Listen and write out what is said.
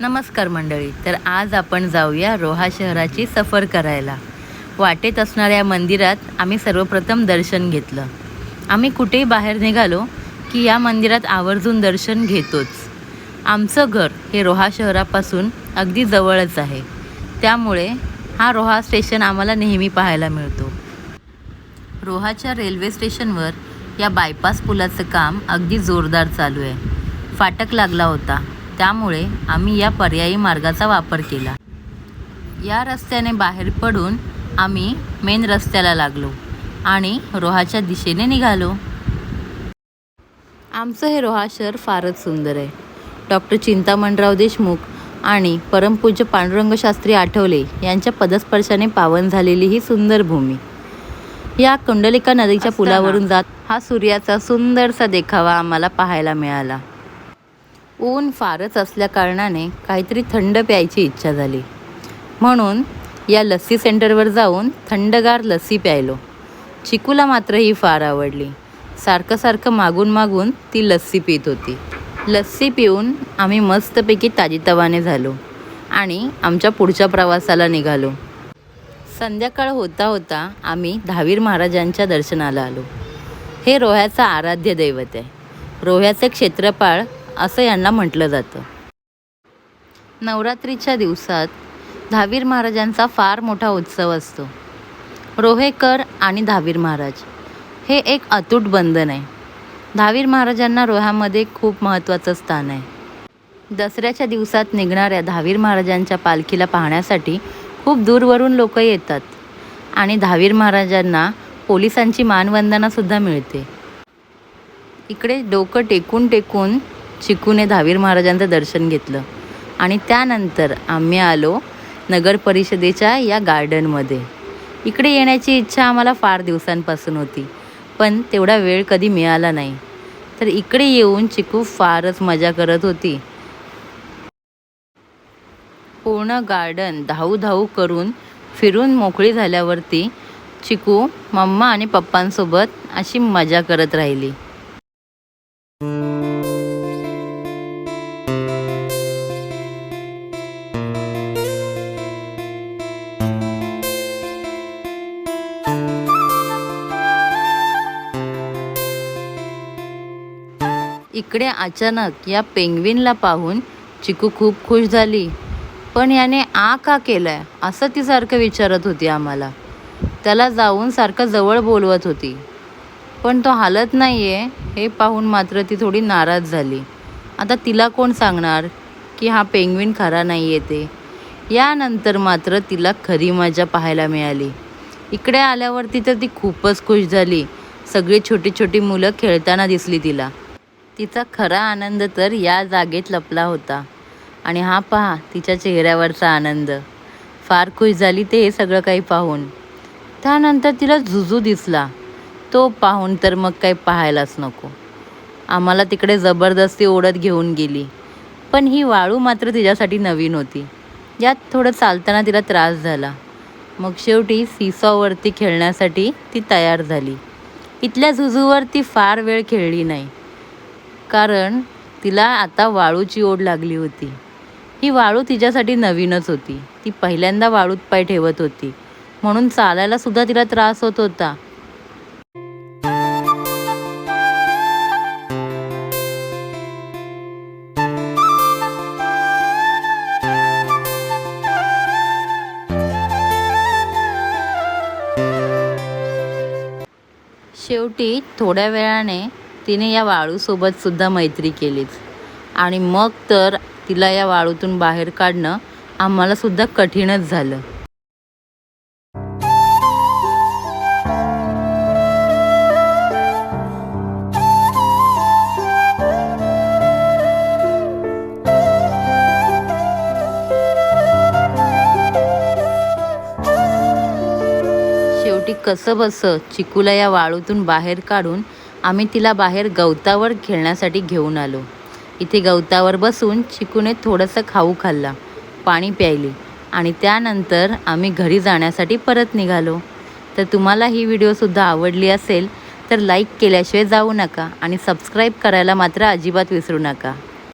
नमस्कार मंडळी तर आज आपण जाऊया रोहा शहराची सफर करायला. वाटेत असणाऱ्या मंदिरात आम्ही सर्वप्रथम दर्शन घेतलं. आम्ही कुठेही बाहेर निघालो की या मंदिरात आवर्जून दर्शन घेतोच. आमचं घर हे रोहा शहरापासून अगदी जवळच आहे. त्यामुळे हा रोहा स्टेशन आम्हाला नेहमी पाहायला मिळतो. रोहाच्या रेल्वे स्टेशनवर या बायपास पुलाचं काम अगदी जोरदार चालू आहे. फाटक लागला होता. त्यामुळे आम्ही या पर्यायी मार्गाचा वापर केला. या रस्त्याने बाहेर पडून आम्ही मेन रस्त्याला लागलो आणि रोहाच्या दिशेने निघालो. आमचं हे रोहा शहर फारच सुंदर आहे. डॉक्टर चिंतामणराव देशमुख आणि परमपूज्य पांडुरंग शास्त्री आठवले यांच्या पदस्पर्शाने पावन झालेली ही सुंदर भूमी. या कुंडलिका नदीच्या पुलावरून जात हा सूर्याचा सुंदरसा देखावा आम्हाला पाहायला मिळाला. ऊन फारच असल्याकारणाने काहीतरी थंड प्यायची इच्छा झाली. म्हणून या लस्सी सेंटरवर जाऊन थंडगार लस्सी प्यायलो. चिकूला मात्र ही फार आवडली. सारखं सारखं मागून मागून ती लस्सी पित होती. लस्सी पिऊन आम्ही मस्तपैकी ताजीतवाने झालो आणि आमच्या पुढच्या प्रवासाला निघालो. संध्याकाळ होता होता आम्ही दहावीर महाराजांच्या दर्शनाला आलो. हे रोह्याचं आराध्य दैवत आहे. रोह्याचे क्षेत्रपाळ असं यांना म्हटलं जातं. नवरात्रीच्या दिवसात दहावीर महाराजांचा फार मोठा उत्सव असतो. रोहेकर आणि दहावीर महाराज हे एक अतूट बंधन आहे. दहावीर महाराजांना रोह्यामध्ये खूप महत्त्वाचं स्थान आहे. दसऱ्याच्या दिवसात निघणाऱ्या दहावीर महाराजांच्या पालखीला पाहण्यासाठी खूप दूरवरून लोक येतात आणि दहावीर महाराजांना पोलिसांची मानवंदनासुद्धा मिळते. इकडे डोकं टेकून टेकून चिकूने दहावीर महाराजांचं दर्शन घेतलं. आणि त्यानंतर आम्ही आलो नगर परिषदेच्या या गार्डनमध्ये. इकडे येण्याची इच्छा आम्हाला फार दिवसांपासून होती पण तेवढा वेळ कधी मिळाला नाही. तर इकडे येऊन चिकू फारच मजा करत होती. पूर्ण गार्डन धावू धाऊ करून फिरून मोकळी झाल्यावरती चिकू मम्मा आणि पप्पांसोबत अशी मजा करत राहिली. इकडे अचानक या पेंग्विनला पाहून चिकू खूप खुश झाली. पण याने आ का केलाय? असं ती सारखं विचारत होती आम्हाला. त्याला जाऊन सारखं जवळ बोलवत होती. पण तो हालत नाही आहे हे पाहून मात्र ती थोडी नाराज झाली. आता तिला कोण सांगणार की हा पेंग्विन खरा नाही आहे ते? यानंतर मात्र तिला खरी मजा पाहायला मिळाली. इकडे आल्यावरती तर ती खूपच खुश झाली. सगळी छोटी छोटी मुलं खेळताना दिसली तिला. तिचा खरा आनंद तर या जागेत लपला होता. आणि हा पहा तिच्या चेहऱ्यावरचा आनंद. फार खुश झाली ते हे सगळं काही पाहून. त्यानंतर तिला झुजू दिसला. तो पाहून तर मग काही पाहायलाच नको. आम्हाला तिकडे जबरदस्ती ओढत घेऊन गेली. पण ही वाळू मात्र तिच्यासाठी नवीन होती. यात थोडं चालताना तिला त्रास झाला. मग शेवटी सीसॉवरती खेळण्यासाठी ती तयार झाली. इथल्या झुजूवर ती फार वेळ खेळली नाही. कारण तिला आता वाळूची ओढ लागली होती. ही वाळू तिच्यासाठी नवीनच होती. ती पहिल्यांदा वाळूत पाय ठेवत होती. म्हणून चालायला सुद्धा तिला त्रास होत होता. शेवटी थोड्या वेळाने तिने या वाळूसोबत सुद्धा मैत्री केलीच. आणि मग तर तिला या वाळूतून बाहेर काढणं आम्हाला सुद्धा कठीणच झालं. शेवटी कसं बसं चिकूला या वाळूतून बाहेर काढून आम्ही तिला बाहेर गवतावर खेळण्यासाठी घेऊन आलो. इथे गवतावर बसून चिकूने थोडंसं खाऊ खाल्ला पाणी प्यायली आणि त्यानंतर आम्ही घरी जाण्यासाठी परत निघालो. तर तुम्हाला ही व्हिडिओसुद्धा आवडली असेल तर लाईक केल्याशिवाय जाऊ नका आणि सबस्क्राईब करायला मात्र अजिबात विसरू नका.